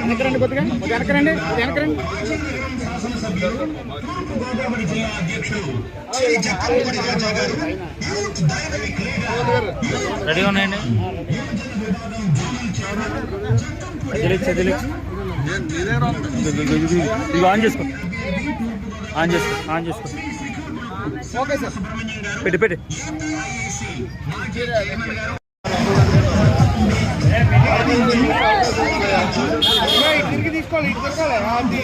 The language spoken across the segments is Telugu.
వెనకరండి కొద్దిగా. కొద్దిగా వెనకరండి వెనకరండి రెడీగా ఉన్నాయండి? తెలియచ్చు తెలియచ్చు ఇవి ఆన్ చేసుకో. ఆన్ చేసుకో ఆన్ చేసుకో. Okay sir. పెట్టి పెట్టి. తిరిగి తీసుకోవాలి ఇటు తిరగాలి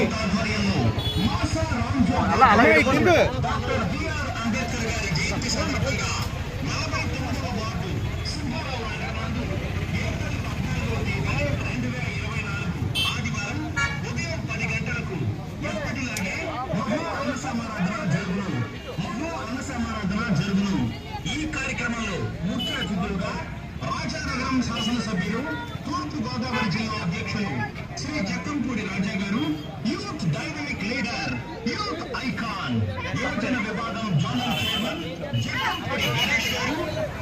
అది అలా ఈ రాజానగరం శాసనసభ్యులు తూర్పు గోదావరి జిల్లా అధ్యక్షులు శ్రీ జక్కంపూడి రాజా గారు youth dynamic leader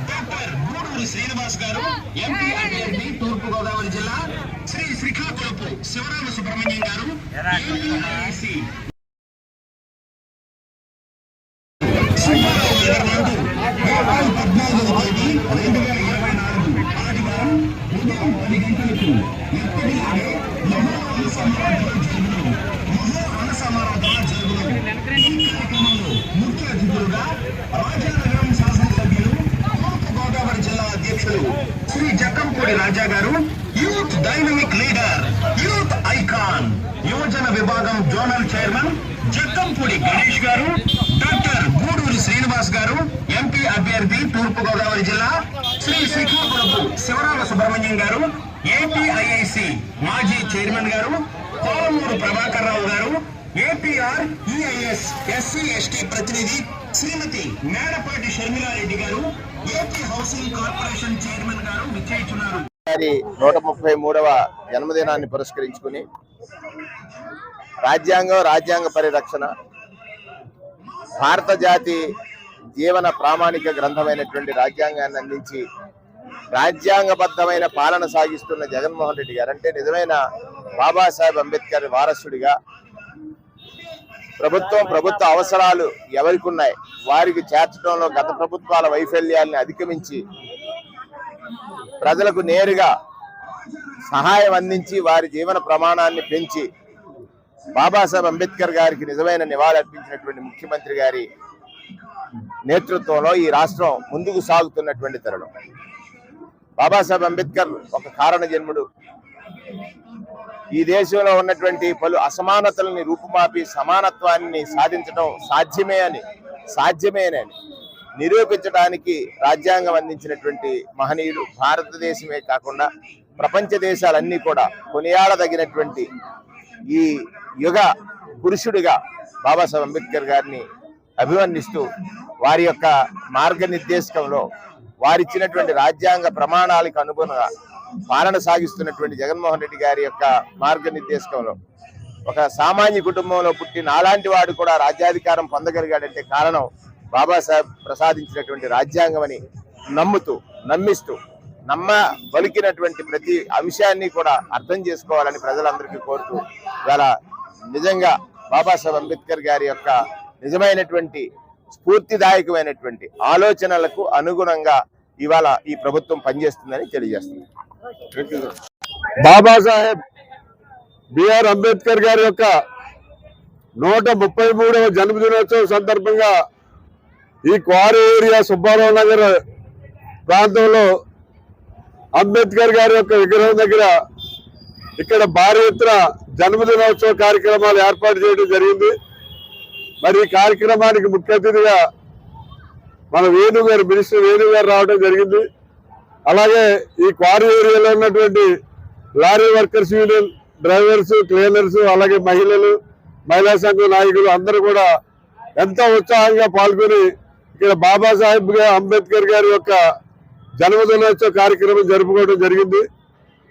doctor Guduri Srinivas గారు ఎంపీ అభ్యర్థి తూర్పు గోదావరి జిల్లా శ్రీ శ్రీకాకుళపు శివరామ సుబ్రహ్మణ్యం గారు AIC ముఖ్య అతిథులుగా రాజానగరం శాసనసభ్యులు తూర్పు గోదావరి జిల్లా అధ్యక్షులు శ్రీ జక్కంపూడి రాజా గారు youth dynamic leader youth icon యువజన విభాగం జోనల్ చైర్మన్ జక్కంపూడి గణేష్ గారు డాక్టర్ గూడూరి శ్రీనివాస్ గారు ఎంపీ అభ్యర్థి తూర్పు గోదావరి జిల్లా శ్రీ శ్రీకాకుళపు శివరామ సుబ్రహ్మణ్యం గారు ఏపీఐఐసి మాజీ చైర్మన్ గారు కోలమూరు ప్రభాకర్ రావు గారు ఏపీఆర్ ఈఐఎస్ ఎస్సీ ఎస్టీ ప్రతినిధి శ్రీమతి మేడపాటి షర్మిలారెడ్డి గారు ఏపీ హౌసింగ్ కార్పొరేషన్ చైర్మన్ గారు విచ్చేస్తున్నారు గారి నూట ముప్పై మూడవ జన్మదినాన్ని పురస్కరించుకుని రాజ్యాంగం రాజ్యాంగ పరిరక్షణ భారత జాతి జీవన ప్రామాణిక గ్రంథమైనటువంటి రాజ్యాంగాన్ని అందించి రాజ్యాంగబద్ధమైన పాలన సాగిస్తున్న జగన్మోహన్ రెడ్డి గారు. అంటే నిజమైన బాబాసాహెబ్ అంబేద్కర్ వారసుడిగా ప్రభుత్వం ప్రభుత్వ అవసరాలు ఎవరికి ఉన్నాయి వారికి చేర్చడంలో గత ప్రభుత్వాల వైఫల్యాల్ని అధిగమించి ప్రజలకు నేరుగా సహాయం అందించి వారి జీవన ప్రమాణాన్ని పెంచి బాబాసాహెబ్ అంబేద్కర్ గారికి నిజమైన నివాళులర్పించినటువంటి ముఖ్యమంత్రి గారి నేతృత్వంలో ఈ రాష్ట్రం ముందుకు సాగుతున్నటువంటి తరుణం. బాబాసాహెబ్ అంబేద్కర్ ఒక కారణ జన్ముడు. ఈ దేశంలో ఉన్నటువంటి పలు అసమానతల్ని రూపుమాపి సమానత్వాన్ని సాధించడం సాధ్యమే అని సాధ్యమేనని నిరూపించడానికి రాజ్యాంగం అందించినటువంటి మహనీయుడు భారతదేశమే కాకుండా ప్రపంచ దేశాలన్నీ కూడా కొనియాడదగినటువంటి ఈ యుగ పురుషుడిగా బాబాసాహెబ్ అంబేద్కర్ గారిని అభివర్ణిస్తూ వారి యొక్క మార్గనిర్దేశకంలో వారిచ్చినటువంటి రాజ్యాంగ ప్రమాణాలకు అనుగుణంగా పాలన సాగిస్తున్నటువంటి జగన్మోహన్ రెడ్డి గారి యొక్క మార్గనిర్దేశకంలో ఒక సామాన్య కుటుంబంలో పుట్టిన అలాంటి వాడు కూడా రాజ్యాధికారం పొందగలిగాడంటే కారణం బాబాసాహెబ్ ప్రసాదించినటువంటి రాజ్యాంగం అని నమ్ముతూ నమ్మిస్తూ నమ్మ పలికినటువంటి ప్రతి అంశాన్ని కూడా అర్థం చేసుకోవాలని ప్రజలందరికీ కోరుతూ ఇవాళ నిజంగా బాబాసాహెబ్ అంబేద్కర్ గారి యొక్క నిజమైనటువంటి స్ఫూర్తిదాయకమైనటువంటి ఆలోచనలకు అనుగుణంగా ఇవాళ ఈ ప్రభుత్వం పనిచేస్తుందని తెలియజేస్తుంది బాబాసాహెబ్ బిఆర్ అంబేద్కర్ గారి యొక్క నూట ముప్పై మూడవ జన్మదినోత్సవం సందర్భంగా ఈ క్వారీ ఏరియా సుబ్బారావు నగర్ ప్రాంతంలో అంబేద్కర్ గారి యొక్క విగ్రహం దగ్గర ఇక్కడ భారీ ఎత్తున జన్మదినోత్సవ కార్యక్రమాలు ఏర్పాటు చేయడం జరిగింది. మరి ఈ కార్యక్రమానికి ముఖ్య అతిథిగా మన వేణు గారు మినిస్టర్ వేణు గారు రావడం జరిగింది. అలాగే ఈ క్వారీ ఏరియాలో ఉన్నటువంటి lorry workers union drivers cleaners అలాగే మహిళలు మహిళా సంఘం నాయకులు అందరూ కూడా ఎంతో ఉత్సాహంగా పాల్గొని ఇక్కడ బాబాసాహెబ్ అంబేద్కర్ గారి యొక్క జన్మదినోత్సవ కార్యక్రమం జరుపుకోవడం జరిగింది.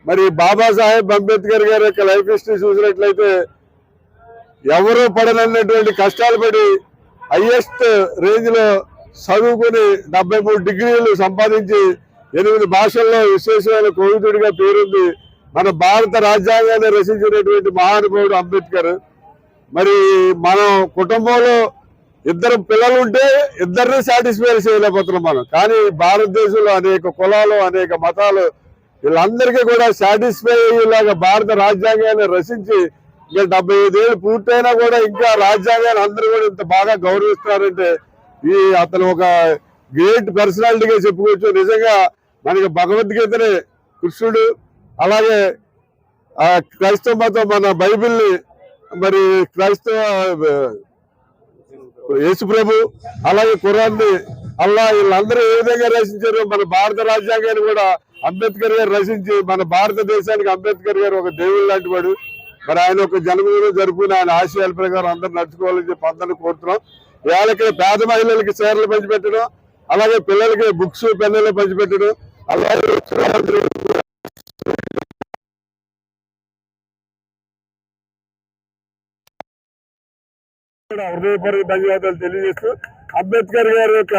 మరి బాబాసాహెబ్ అంబేద్కర్ గారి యొక్క లైఫ్ హిస్టరీ చూసినట్లయితే ఎవరు పడనన్నటువంటి కష్టాలు పడి హైయెస్ట్ రేంజ్లో చదువుకుని డెబ్బై మూడు డిగ్రీలు సంపాదించి ఎనిమిది భాషల్లో విశేషమైన కోవిదుడిగా పేరుంది మన భారత రాజ్యాంగాన్ని రచించినటువంటి మహానుభావుడు అంబేద్కర్. మరి మనం కుటుంబంలో ఇద్దరు పిల్లలు ఉంటే ఇద్దరిని సాటిస్ఫై చేయలేకపోతున్నాం మనం. కానీ భారతదేశంలో అనేక కులాలు అనేక మతాలు వీళ్ళందరికీ కూడా సాటిస్ఫై అయ్యేలాగా భారత రాజ్యాంగాన్ని రచించి ఇంకా డెబ్బై ఐదేళ్ళు పూర్తయినా కూడా ఇంకా రాజ్యాంగాన్ని అందరూ కూడా ఇంత బాగా గౌరవిస్తున్నారంటే ఈ అతను ఒక గ్రేట్ పర్సనాలిటీగా చెప్పుకోవచ్చు. నిజంగా మనకి భగవద్గీతని కృష్ణుడు అలాగే ఆ క్రైస్తవ మతం మన బైబిల్ని మరి క్రైస్తవ యేసు ప్రభు అలాగే ఖురాన్ని అల్లా వీళ్ళందరూ ఏ విధంగా రచించారు మన భారత రాజ్యాంగాన్ని కూడా అంబేద్కర్ గారు రచించి మన భారతదేశానికి అంబేద్కర్ గారు ఒక దేవుడు లాంటి వాడు. మరి ఆయన ఒక జన్మదినం జరుపుకుని ఆయన ఆశయాల ప్రకారం అందరూ నడుచుకోవాలని చెప్పి అందరిని కోరుతున్నాం. వాళ్ళకి పేద మహిళలకి చీరలు పంచిపెట్టడం అలాగే పిల్లలకి బుక్స్ పెన్నులు పంచిపెట్టడం అలాగే హృదయపూర్వక ధన్యవాదాలు తెలియజేస్తూ అంబేద్కర్ గారి యొక్క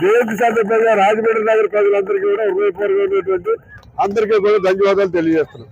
జయంతి సందర్భంగా రాజమండ్రి నగర ప్రజలందరికీ కూడా హృదయపూర్వకమైనటువంటి అందరికీ కూడా ధన్యవాదాలు తెలియజేస్తున్నాం.